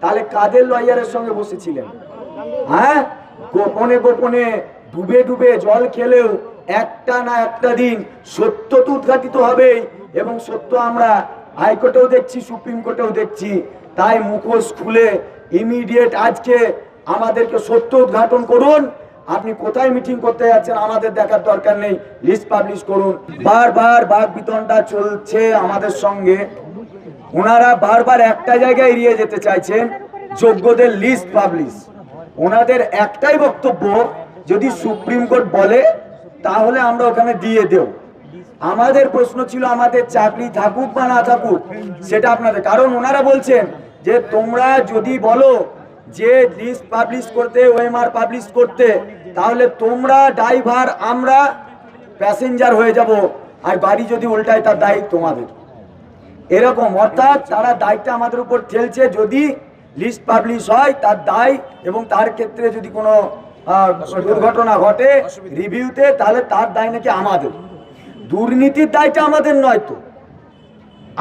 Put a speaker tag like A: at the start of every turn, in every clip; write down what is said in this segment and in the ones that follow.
A: তাহলে কাদের লয়ারের সঙ্গে বসেছিলেন? হ্যাঁ? গোপনে গোপনে ডুবে ডুবে জল খেলেও একটা না একটা দিন সত্য তো উদ্ঘাটিত হবেই এবং সত্য আমরা হাইকোর্টেও দেখছি, সুপ্রিম কোর্টেও দেখছি। তাই মুখোশ খুলে ইমিডিয়েট আজকে আমাদেরকে সত্য উদ্ঘাটন করুন। আপনি কোথায় মিটিং করতে যাচ্ছেন আমাদের দেখার দরকার নেই। লিস্ট পাবলিশ করুন। বারবার বাঘ বিতনটা চলছে আমাদের সঙ্গে। ওনারা বারবার একটা জায়গায় এড়িয়ে যেতে চাইছেন, যোগ্যদের লিস্ট পাবলিশ ওনাদের একটাই বক্তব্য, যদি সুপ্রিম কোর্ট বলে, তাহলে আমরা ওখানে দিয়ে দেব। আমাদের প্রশ্ন ছিল আমাদের চাকরি থাকুক বা না থাকুক, সেটা আপনাদের। কারণ ওনারা বলছেন যে, তোমরা যদি বলো যে লিস্ট পাবলিশ করতে ওএমআর পাবলিশ করতে, তাহলে তোমরা ড্রাইভার আমরা প্যাসেঞ্জার হয়ে যাব। আর গাড়ি যদি উল্টায়, তার দায়ী তোমাদের। এরকম, অর্থাৎ তারা দায়টা আমাদের উপর ঠেলছে যদি লিস্ট পাবলিশ হয়, তার দায় এবং তার ক্ষেত্রে যদি কোনো দুর্ঘটনা ঘটে রিভিউতে তাহলে তার দায় নাকি আমাদের। দুর্নীতির দায়টা আমাদের নয় তো।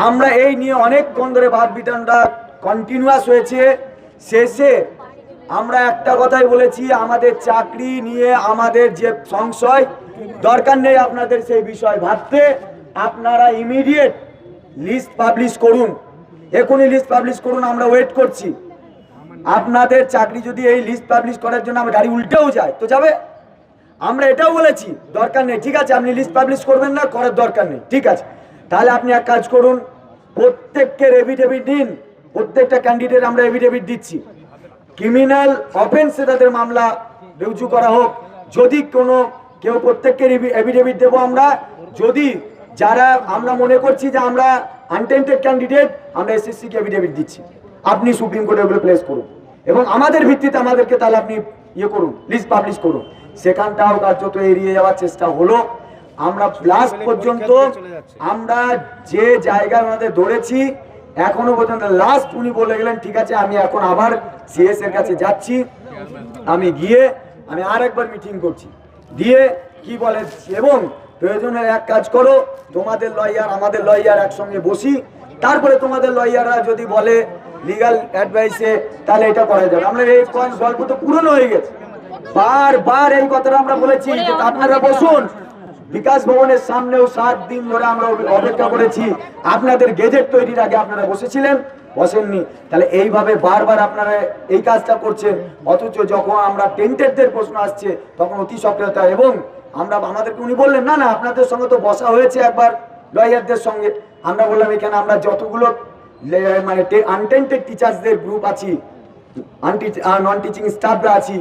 A: আমরা এই নিয়ে অনেকক্ষণ ধরে ভাত বিধানটা কন্টিনিউয়াস হয়েছে। শেষে আমরা একটা কথাই বলেছি, আমাদের চাকরি নিয়ে আমাদের যে সংশয়, দরকার নেই আপনাদের সেই বিষয় ভাবতে। আপনারা ইমিডিয়েট লিস্ট পাবলিশ করুন। এখনই লিস্ট পাবলিশ করুন, আমরা ওয়েট করছি। আপনাদের চাকরি যদি এই লিস্ট পাবলিশ করার জন্য আমার গাড়ি উল্টেও যায়, তো যাবে? আমরা এটাও বলেছি, দরকার নেই, ঠিক আছে, আপনি লিস্ট পাবলিশ করবেন না, করার দরকার নেই, ঠিক আছে। তাহলে আপনি এক কাজ করুন, প্রত্যেককে এভিডেভিট দিন প্রত্যেকটা ক্যান্ডিডেট আমরা এভিডেভিট দিচ্ছি। ক্রিমিনাল অফেন্সে তাদের মামলা রুজু করা হোক। যদি কোনো, কেউ প্রত্যেককে এভিডেভিট দেবো আমরা, যদি যারা আমরা মনে করছি যে আমরা আনটেন্টেড ক্যান্ডিডেট আমরা এসএসসি কে এভিডেভিট দিচ্ছি। আপনি সুপ্রিম কোর্টে ওগুলো প্লেস করুন। এবং আমাদের ভিত্তিতে আমাদেরকে তাহলে আপনি ইয়ে করুন লিস্ট পাবলিশ করুন। সেখানটাও কার্যত এড়িয়ে যাওয়ার চেষ্টা হলো। আমরা লাস্ট পর্যন্ত আমরা যে জায়গায় ওনাদের ধরেছি, এখনও পর্যন্ত লাস্ট উনি বলে গেলেন, ঠিক আছে, আমি এখন আবার সিএস এর কাছে যাচ্ছি। আমি গিয়ে, আমি আর একবার মিটিং করছি। দিয়ে কি বলে, এবং প্রয়োজনে এক কাজ করো, তোমাদের লয়ার, আমাদের লয়ার একসঙ্গে বসি। তারপরে তোমাদের লয়াররা যদি বলে লিগাল অ্যাডভাইসে তাহলে এটা করা যাবে। আমরা এই গল্প তো পুরনো হয়ে গেছে। বারবার এই কথাটা আমরা বলেছি আপনারা বসুন। বিকাশ ভবনের সামনেও সাত দিন ধরে আমরা অপে- অপেক্ষা করেছি। আপনাদের গেজেট তৈরির আগে আপনারা বসেছিলেন, বসেননি। তাহলে এইভাবে বারবার আপনারা এই কাজটা করছেন। অথচ যখন আমরা টেন্টেডদের প্রশ্ন আসছে, তখন অতি সক্রিয়তা এবং আমরা আমাদেরকে উনি বললেন, না না, আপনাদের সঙ্গে তো বসা হয়েছে একবার লয়ারদের সঙ্গে। আমরা বললাম, এখানে আমরা যতগুলো মানে আনটেন্টেড টিচার্সদের গ্রুপ আছি নন টিচিং স্টাফরা আছি,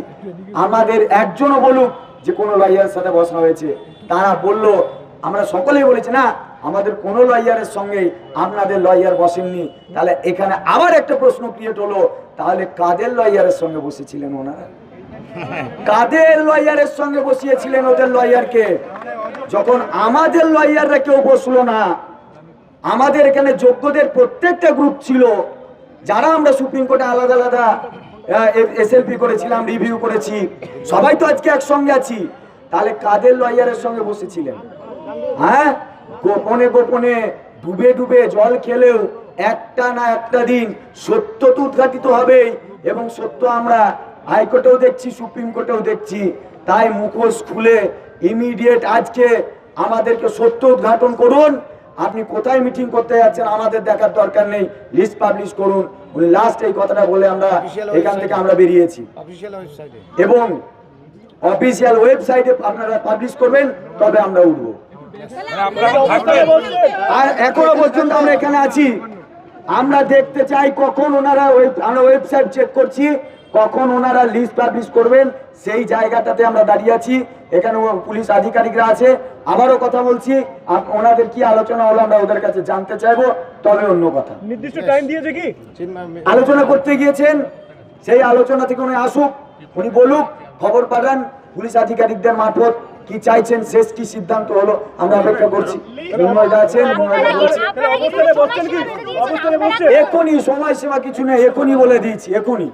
A: আমাদের একজনও বলুক যে কোনো লয়ারের সাথে বসা হয়েছে। তারা বলল, আমরা সকলেই বলেছি, না, আমাদের কোনো লয়ারের সঙ্গে আপনাদের লয়ার বসেননি। তাহলে এখানে আবার একটা প্রশ্ন ক্রিয়েট হলো, তাহলে কাদের লয়ারের সঙ্গে বসেছিলেন ওনারা? কাদের লয়ারের সঙ্গে বসিয়েছিলেন ওদের লয়ারকে? যখন আমাদের লয়াররা কেউ বসল না, আমাদের এখানে যোগ্যদের প্রত্যেকটা গ্রুপ ছিল। যারা আমরা সুপ্রিম কোর্টে আলাদা আলাদা এসএলপি করেছিলাম রিভিউ করেছি, সবাই তো আজকে একসঙ্গে আছি। তাহলে কাদের লয়ারের সঙ্গে বসেছিলেন? হ্যাঁ? গোপনে গোপনে, ডুবে ডুবে জল খেলেও একটা না একটা দিন সত্য তো উদ্ঘাটিত হবেই, এবং সত্য আমরা হাইকোর্টেও দেখছি সুপ্রিম কোর্টেও দেখছি। তাই মুখোশ খুলে ইমিডিয়েট আজকে আমাদেরকে সত্য উদ্ঘাটন করুন। আপনি কোথায় মিটিং করতে যাচ্ছেন আমাদের দেখার দরকার নেই। লিস্ট পাবলিশ করুন। উনি লাস্ট এই কথাটা বলে আমরা এখান থেকে আমরা বেরিয়েছি। এবং অফিসিয়াল ওয়েবসাইটে আপনারা পাবলিশ করবেন তবে আমরা উঠবো। আর এখনও পর্যন্ত আমরা এখানে আছি। আমরা দেখতে চাই কখন ওনারা আমরা ওয়েবসাইট চেক করছি। কখন ওনারা লিস্ট পাবলিশ করবেন সেই জায়গাটাতে আমরা দাঁড়িয়ে আছি। এখানে পুলিশ আধিকারিকরা আছে। আবারও কথা বলছি ওনাদের কি আলোচনা হলো আমরা ওদের কাছে জানতে চাইব তবে অন্য কথা।
B: নির্দিষ্ট টাইম দিয়েছে কি?
A: আলোচনা করতে গিয়েছেন সেই আলোচনা থেকে উনি আসুক উনি বলুক খবর পাঠান পুলিশ আধিকারিকদের মারফত কি চাইছেন শেষ কি সিদ্ধান্ত হলো আমরা অপেক্ষা করছি। আছেন এখনই সময়সীমা কিছু নেই এখনই বলে দিয়েছি এখনই।